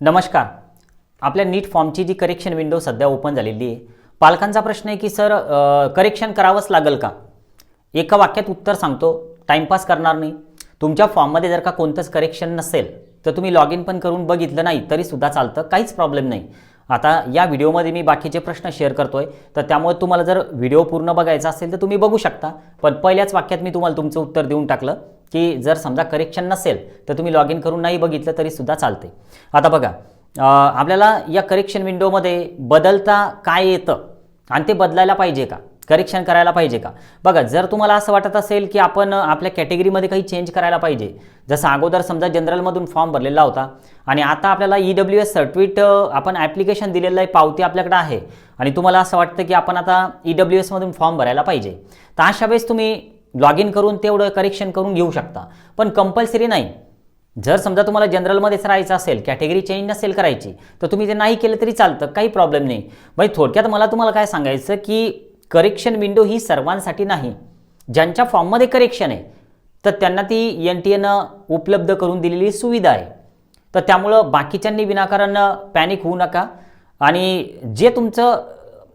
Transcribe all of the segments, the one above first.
नमस्कार. आपल्या नीट फॉर्मची जी करेक्शन विंडो सध्या ओपन झालेली आहे पालकांचा प्रश्न आहे की सर करेक्शन करावंच लागेल का? एका वाक्यात उत्तर सांगतो टाईमपास करणार नाही. तुमच्या फॉर्ममध्ये जर का कोणतंच करेक्शन नसेल तर तुम्ही लॉग इन पण करून बघितलं नाही तरीसुद्धा चालतं काहीच प्रॉब्लेम नाही. आता या व्हिडिओमध्ये मी बाकीचे प्रश्न शेअर करतोय तर त्यामुळे तुम्हाला जर व्हिडिओ पूर्ण बघायचा असेल तर तुम्ही बघू शकता. पण पहिल्याच वाक्यात मी तुम्हाला तुमचं उत्तर देऊन टाकलं. की जर समजा करेक्शन नसेल तर तुम्ही लॉग इन करून नाही बघितलं तरीसुद्धा चालते आता बघा आपल्याला या करेक्शन विंडोमध्ये बदलता काय येतं? आणि ते बदलायला पाहिजे का? करेक्शन करायला पाहिजे का? बघा जर तुम्हाला असं वाटत असेल की आपण आपल्या कॅटेगरीमध्ये काही चेंज करायला पाहिजे जसं अगोदर समजा जनरलमधून फॉर्म भरलेला होता आणि आता आपल्याला ई डब्ल्यू एस सर्टिफिकेट आपण ॲप्लिकेशन दिलेलं आहे पावती आपल्याकडे आहे आणि तुम्हाला असं वाटतं की आपण आता ई डब्ल्यू एसमधून फॉर्म भरायला पाहिजे तर अशा वेळेस तुम्ही लॉग इन करून तेवढं करेक्शन करून घेऊ शकता. पण कंपल्सरी नाही. जर समजा तुम्हाला जनरलमध्येच राहायचं असेल कॅटेगरी चेंज नसेल करायची तर तुम्ही ते नाही केलं तरी चालतं काही प्रॉब्लेम नाही. म्हणजे थोडक्यात मला तुम्हाला काय सांगायचं की करेक्शन विंडो ही सर्वांसाठी नाही. ज्यांच्या फॉर्ममध्ये करेक्शन आहे तर त्यांना ती एन टी एनं उपलब्ध करून दिलेली सुविधा आहे. तर त्यामुळं बाकीच्यांनी विनाकारण पॅनिक होऊ नका. आणि जे तुमचं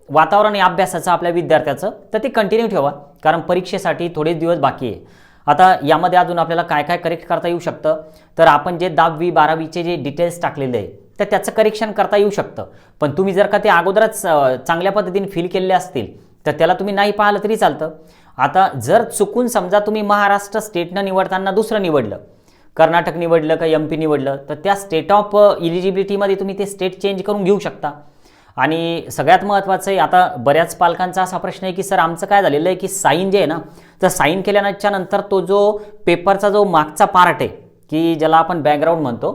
वातावरण आहे अभ्यासाचं आपल्या विद्यार्थ्याचं तर ते कंटिन्यू ठेवा. कारण परीक्षेसाठी थोडेच दिवस बाकी आहे. आता यामध्ये अजून आपल्याला काय काय करेक्ट करता येऊ शकतं? तर आपण जे दहावी बारावीचे जे डिटेल्स टाकलेले आहे तर त्याचं करेक्शन करता येऊ शकतं. पण तुम्ही जर का ते अगोदरच चांगल्या पद्धतीने फिल केलेले असतील तर त्याला तुम्ही नाही पाहिलं तरी चालतं. आता जर चुकून समजा तुम्ही महाराष्ट्र स्टेटनं निवडताना दुसरं निवडलं कर्नाटक निवडलं का एम पी निवडलं तर त्या स्टेट ऑफ इलिजिबिलिटीमध्ये तुम्ही ते स्टेट चेंज करून घेऊ शकता. आणि सगळ्यात महत्त्वाचं आहे आता बऱ्याच पालकांचा असा प्रश्न आहे की सर आमचं काय झालेलं आहे की साईन जे आहे ना तर साईन केल्यानंतर नंतर तो जो पेपरचा जो मागचा पार्ट आहे की ज्याला आपण बॅकग्राऊंड म्हणतो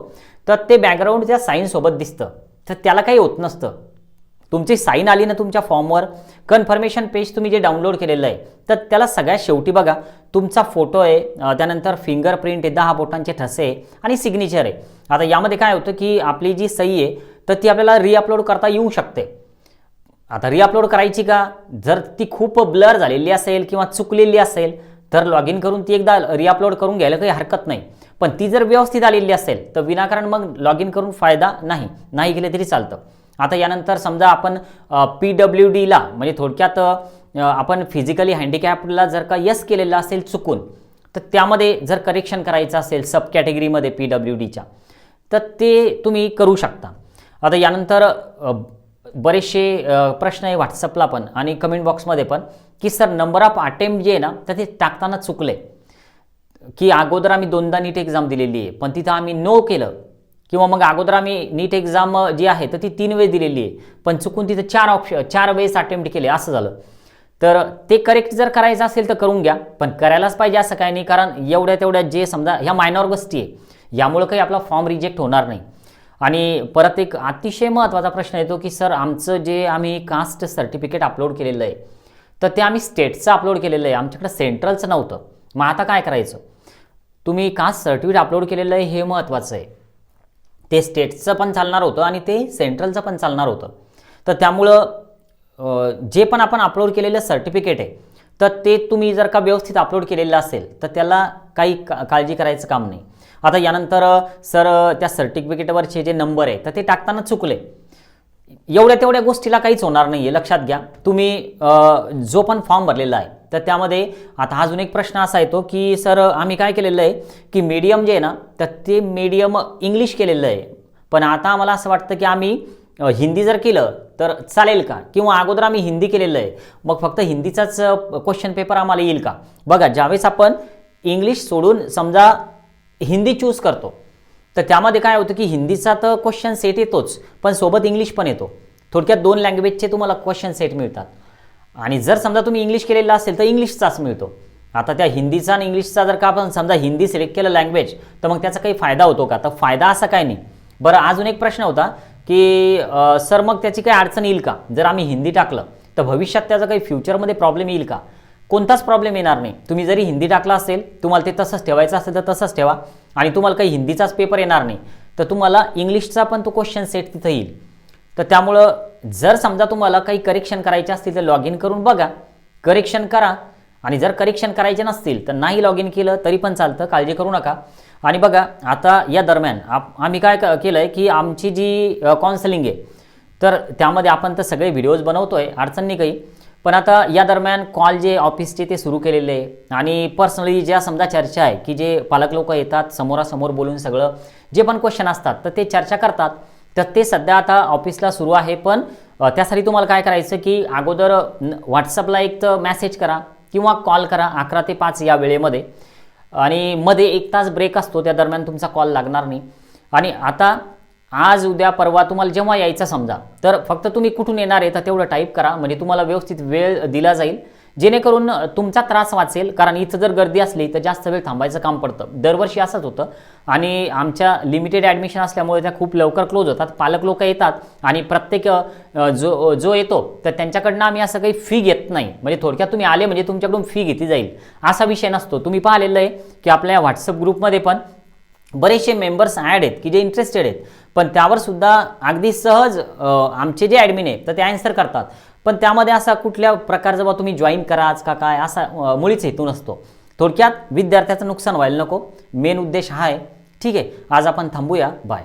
तर ते बॅकग्राऊंड त्या साईनसोबत दिसतं. तर त्याला काही होत नसतं. तुमची साईन आली ना तुमच्या फॉर्मवर कन्फर्मेशन पेज तुम्ही जे डाउनलोड केलेलं आहे तर त्याला सगळ्यात शेवटी बघा तुमचा फोटो आहे त्यानंतर फिंगरप्रिंट आहे दहा बोटांचे ठसे आहे आणि सिग्नेचर आहे. आता यामध्ये काय होतं की आपली जी सही आहे तर ती आपल्याला रिअपलोड करता येऊ शकते. आता रिअपलोड करायची का? जर ती खूप ब्लर झालेली असेल किंवा चुकलेली असेल तर लॉग इन करून ती एकदा रिअपलोड करून घ्यायला काही हरकत नाही. पण ती जर व्यवस्थित आलेली असेल तर विनाकारण मग लॉग इन करून फायदा नाही. नाही केले तरी चालतं. आता यानंतर समजा आपण पी डब्ल्यू डीला म्हणजे थोडक्यात आपण फिजिकली हँडिकॅपला जर का यस केलेलं असेल चुकून तर त्यामध्ये जर करेक्शन करायचं असेल सब कॅटेगरीमध्ये पी डब्ल्यू डीच्या तर ते तुम्ही करू शकता. आता यानंतर बरेचसे प्रश्न आहे व्हॉट्सअपला पण आणि कमेंट बॉक्समध्ये पण की सर नंबर ऑफ अटेम्प्ट जे आहे ना तर ते टाकताना चुकले. की अगोदर आम्ही दोनदा नीट एक्झाम दिलेली आहे पण तिथं आम्ही नो केलं. किंवा मग अगोदर आम्ही नीट एक्झाम जी आहे तर ती तीन वेळेस दिलेली आहे पण चुकून तिथं चार ऑप्शन चार वेळेस अटेम्प्ट केले असं झालं. तर ते करेक्ट जर करायचं असेल तर करून घ्या पण करायलाच पाहिजे असं काही नाही कारण एवढ्या तेवढ्या जे समजा ह्या मायनॉर गोष्टी आहे यामुळं काही आपला फॉर्म रिजेक्ट होणार नाही. आणि परत एक अतिशय महत्त्वाचा प्रश्न येतो की सर आमचं जे आम्ही कास्ट सर्टिफिकेट अपलोड केलेलं आहे तर ते आम्ही स्टेटचं अपलोड केलेलं आहे. आमच्याकडे सेंट्रलचं नव्हतं. मग आता काय करायचं? तुम्ही कास्ट सर्टिफिकेट अपलोड केलेलं आहे हे महत्त्वाचं आहे. ते स्टेटचं पण चालणार होतं आणि ते सेंट्रलचं पण चालणार होतं. तर त्यामुळं जे पण आपण अपलोड केलेलं सर्टिफिकेट आहे तर ते तुम्ही जर का व्यवस्थित अपलोड केलेलं असेल तर त्याला काही का काळजी करायचं काम नाही. आता यानंतर सर त्या सर्टिफिकेटवरचे जे नंबर आहे तर ते टाकताना चुकले. एवढ्या तेवढ्या गोष्टीला काहीच होणार नाही आहे लक्षात घ्या. तुम्ही जो पण फॉर्म भरलेला आहे तर त्यामध्ये आता अजून एक प्रश्न असा येतो की सर आम्ही काय केलेलं आहे की मीडियम जे आहे ना तर ते मीडियम इंग्लिश केलेलं आहे. पण आता आम्हाला असं वाटतं की आम्ही हिंदी जर केलं तर चालेल का? किंवा अगोदर आम्ही हिंदी केलेलं आहे मग फक्त हिंदीचाच क्वेश्चन पेपर आम्हाला येईल का? बघा ज्यावेळेस आपण इंग्लिश सोडून समजा हिंदी चूज करतो. तर त्यामध्ये काय होतं की हिंदीचा तर क्वेश्चन सेट येतोच पण सोबत इंग्लिश पण येतो. थोडक्यात दोन लँग्वेजचे तुम्हाला क्वेश्चन सेट मिळतात. आणि जर समजा तुम्ही इंग्लिश केलेलं असेल तर इंग्लिशचाच मिळतो. आता त्या हिंदीचा आणि इंग्लिशचा जर का आपण समजा हिंदी सिलेक्ट केलं लँग्वेज तर मग त्याचा काही फायदा होतो का? तर फायदा असा काय नाही. बरं अजून एक प्रश्न होता की सर मग त्याची काही अडचण येईल का? जर आम्ही हिंदी टाकलं तर भविष्यात त्याचा काही फ्युचरमध्ये प्रॉब्लेम येईल का? कोणताच प्रॉब्लेम येणार नाही. तुम्ही जरी हिंदी टाकला असेल तुम्हाला ते तसंच ठेवायचं असेल तर तसंच ठेवा. आणि तुम्हाला काही हिंदीचाच पेपर येणार नाही. तर तुम्हाला इंग्लिशचा पण तो क्वेश्चन सेट तिथं येईल. तर त्यामुळं जर समजा तुम्हाला काही करेक्शन करायचे असतील तर लॉग इन करून बघा. करेक्शन करा. आणि जर करेक्शन करायचे नसतील तर नाही लॉग इन केलं तरी पण चालतं. काळजी करू नका. आणि बघा आता या दरम्यान आप आम्ही काय क- केलं आहे की आमची जी काउन्सिलिंग आहे तर त्यामध्ये आपण तर सगळे व्हिडिओज बनवतोय अडचण नाही काही. पण आता या दरम्यान कॉल जे ऑफिसचे ते सुरू केलेले आहे आणि पर्सनली ज्या समजा चर्चा आहे की जे पालक लोक येतात समोरासमोर बोलून सगळं जे पण क्वेश्चन असतात तर ते चर्चा करतात. तर ते सध्या आता ऑफिसला सुरू आहे पण त्यासाठी तुम्हाला काय करायचं की अगोदर व्हॉट्सअपला एक तर मॅसेज करा किंवा कॉल करा अकरा ते पाच या वेळेमध्ये. आणि मध्ये एक तास ब्रेक असतो त्या दरम्यान तुमचा कॉल लागणार नाही. आणि आता आज उद्या परवा तुम्हाला जेव्हा यायचं समजा तर फक्त तुम्ही कुठून येणार आहे तर तेवढं टाईप करा. म्हणजे तुम्हाला व्यवस्थित वेळ दिला जाईल. जेणेकरून तुमचा त्रास वाचेल. कारण इथं जर गर्दी असली तर जास्त वेळ थांबायचं काम पडतं. दरवर्षी असंच होतं. आणि आमच्या लिमिटेड ॲडमिशन असल्यामुळे त्या खूप लवकर क्लोज होतात. पालक लोक येतात आणि प्रत्येक जो जो येतो तर त्यांच्याकडनं आम्ही असं काही फी घेत नाही. म्हणजे थोडक्यात तुम्ही आले म्हणजे तुमच्याकडून फी घेतली जाईल. असा विषय नसतो. तुम्ही पाहिलेलं आहे की आपल्या व्हॉट्सअप ग्रुपमध्ये पण बरेचसे मेंबर्स ॲड आहेत की जे इंटरेस्टेड आहेत. पण त्यावर सुद्धा अगदी सहज आमचे जे ॲडमिन आहेत तर ते आन्सर करतात. पण त्यामध्ये असा कुठल्या प्रकारचं बा तुम्ही जॉईन कराच का काय असा मुळीच हेतू नसतो. थोडक्यात विद्यार्थ्याचं नुकसान व्हायला नको. मेन उद्देश हा आहे. ठीक आहे. आज आपण थांबूया. बाय